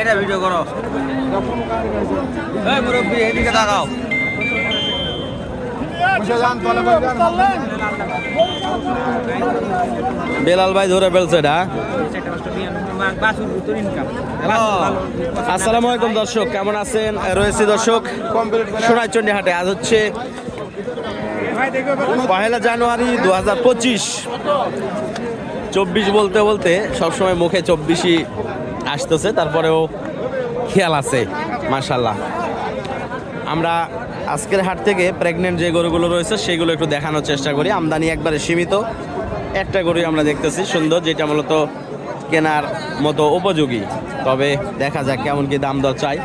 এটা ভিডিও করো। এই মুরব্বী এদিকে তাকাও। বেলাল ভাই ধরে ফেলছে এটা। আসসালামু আলাইকুম দর্শক কেমন আছেন? রয়েছে দর্শক সোনাইচন্ডী হাটে। আজ হচ্ছে পহেলা জানুয়ারি দু হাজার পঁচিশ। চব্বিশ বলতে বলতে সবসময় মুখে চব্বিশই আসতেছে, তারপরেও খেয়াল আছে মাশাল্লাহ আমরা আজকের হাট থেকে প্রেগনেন্ট যে গরুগুলো রয়েছে, সেগুলো একটু দেখানোর চেষ্টা করি। আমদানি একবারে সীমিত। একটা গরুই আমরা দেখতেছি সুন্দর, যেটা মূলত কেনার মতো উপযোগী। তবে দেখা যাক কেমন কি দাম দর চাই,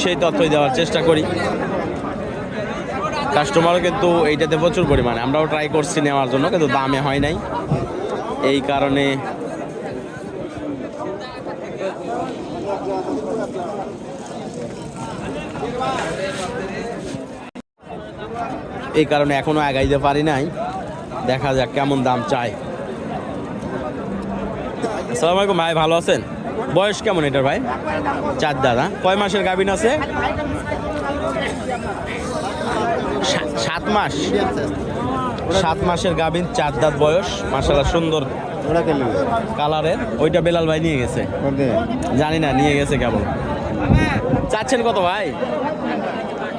সেই তথ্যই দেওয়ার চেষ্টা করি। কাস্টমারও কিন্তু এইটাতে প্রচুর পরিমাণে। আমরাও ট্রাই করছি নেওয়ার জন্য, কিন্তু দামে হয় নাই। এই কারণে এই কারণে এখনও আগাইতে পারি নাই। দেখা যাক কেমন দাম চাই আসসালামু আলাইকুম ভাই, ভালো আছেন? বয়স কেমন এটার ভাই? চার দাদা। কয় মাসের গাভিন আছে? সাত মাস? সাত মাসের গাভিন চার দাঁত বয়স মাসাল্লাহ সুন্দর কালারের। ওইটা বেলাল ভাই নিয়ে গেছে। জানি না নিয়ে গেছে কেমন। চাচ্ছেন কত ভাই?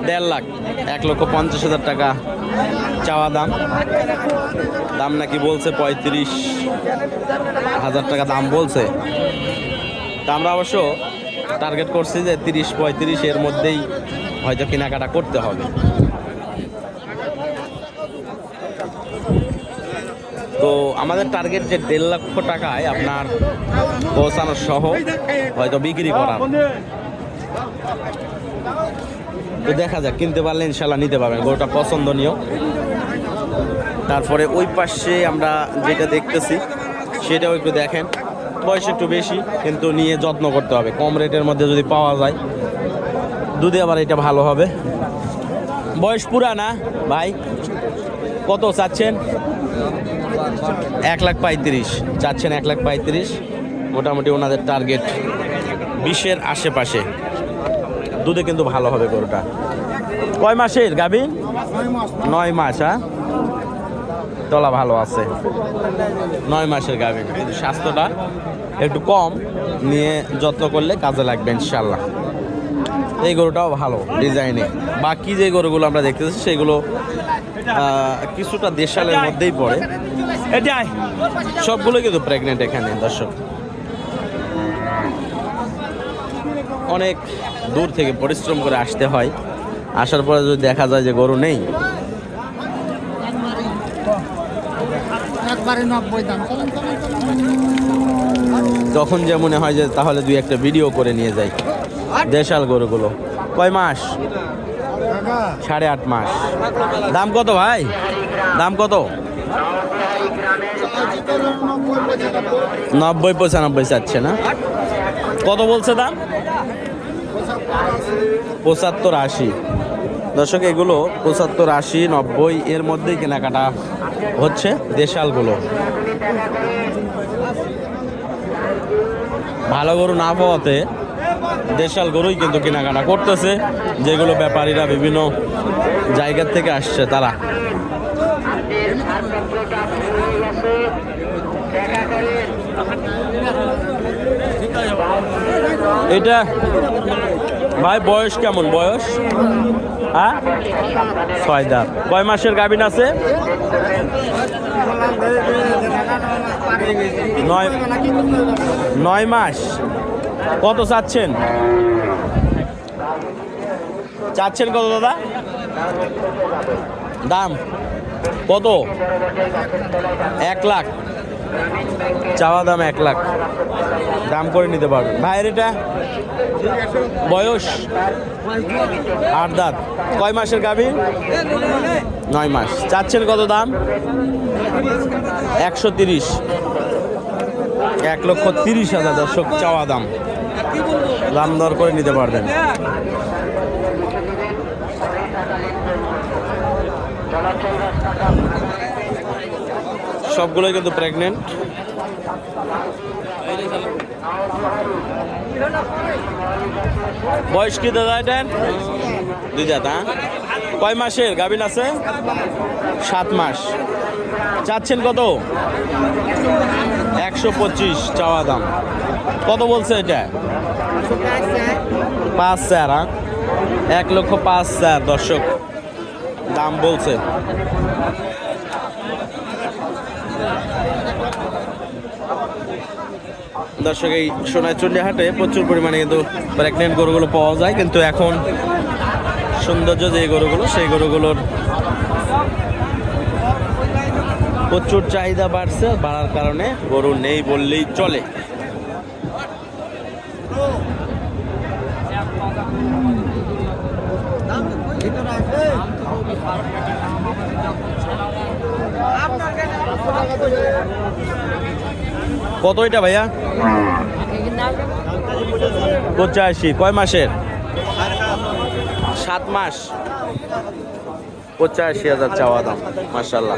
দেড় লাখ। এক লক্ষ পঞ্চাশ হাজার টাকা চাওয়া দাম। দাম নাকি বলছে পঁয়ত্রিশ হাজার টাকা দাম বলছে। তা আমরা অবশ্য টার্গেট করছি যে তিরিশ পঁয়ত্রিশ এর মধ্যেই হয়তো কেনাকাটা করতে হবে। তো আমাদের টার্গেট যে দেড় লক্ষ টাকায় আপনার পৌঁছানো সহ হয়তো বিক্রি করার। তো দেখা যাক, কিনতে পারলে ইনশাল্লাহ নিতে পারবেন। গরুটা পছন্দনীয়। তারপরে ওই পাশে আমরা যেটা দেখতেছি, সেটাও একটু দেখেন। বয়স একটু বেশি, কিন্তু নিয়ে যত্ন করতে হবে। কম রেটের মধ্যে যদি পাওয়া যায়, দুধে আবার এটা ভালো হবে। বয়স পুরা না, ভাই? কত চাচ্ছেন? এক লাখ পঁয়ত্রিশ। চাচ্ছেন এক লাখ পঁয়ত্রিশ। মোটামুটি ওনাদের টার্গেট বিশের আশেপাশে। দুধে কিন্তু ভালো হবে গরুটা। কয় মাসের গাভী? নয় মাস হ্যাঁ? তলা ভালো আছে। নয় মাসের গাভী। কিন্তু স্বাস্থ্যটা একটু কম। নিয়ে যত্ন করলে কাজে লাগবে ইনশাল্লাহ এই গরুটাও ভালো, ডিজাইনে। বাকি যে গরুগুলো আমরা দেখতেছি, সেগুলো কিছুটা দেশালের মধ্যেই পড়ে। এটাই সবগুলো কিন্তু প্রেগনেন্ট এখানে দর্শক। অনেক দূর থেকে পরিশ্রম করে আসতে হয়। আসার পরে যদি দেখা যায় যে গরু নেই। তখন যে মনে হয় যে তাহলে দুই একটা ভিডিও করে নিয়ে যাই। দেশাল গরুগুলো। কয় মাস? সাড়ে আট মাস। দাম কত ভাই? দাম কত? নব্বই পঁচানব্বই চাচ্ছে না? কত বলছে দাম? পঁচাত্তর আশি। দর্শক, এগুলো পঁচাত্তর আশি, নব্বই, এর মধ্যেই কেনাকাটা হচ্ছে দেশালগুলো। ভালো গরু না পাওয়াতে দেশাল গরুই কিন্তু কেনাকাটা করতেছে, যেগুলো ব্যাপারীরা বিভিন্ন জায়গার থেকে আসছে তারা। এটা, ভাই, বয়স কেমন? বয়স? হ্যাঁ? ছয় দাঁত। কয় মাসের গাভিন আছে? নয় নয় মাস। কত চাচ্ছেন? চাচ্ছেন কত দাদা? দাম? কত? এক লাখ। চাওয়া দাম এক লাখ। দাম করে নিতে পারবেন। ভাইয়ের এটা? বয়স? আট দাঁত। কয় মাসের গাভী? নয় মাস। চাচ্ছেন কত দাম? একশো তিরিশ। এক লক্ষ তিরিশ হাজার দর্শক চাওয়া দাম। দাম দর করে নিতে পারবেন। সবগুলোই কিন্তু প্রেগনেন্ট বয়স কি দাদা এটা? দুই দাঁত হ্যাঁ? কয় মাসের? গাভিন আছে? সাত মাস। চাচ্ছেন কত? একশো পঁচিশ চাওয়া দাম। কত বলছে এটা? পাঁচ চার হ্যাঁ? এক লক্ষ পাঁচ চার দর্শক। দাম বলছে। দর্শক, এই সোনাচন্ডী হাটে প্রচুর পরিমাণে কিন্তু প্রেগনেন্ট গরুগুলো পাওয়া যায়, কিন্তু এখন সৌন্দর্য যে গরুগুলো, সেই গরুগুলোর প্রচুর চাহিদা বাড়ছে, বাড়ার কারণে গরু নেই বললেই চলে। কত এটা ভাইয়া? পঁচাশি। কয় মাসের? সাত মাস। পঁচাশি হাজার চাওয়া দাম মার্শাল্লাহ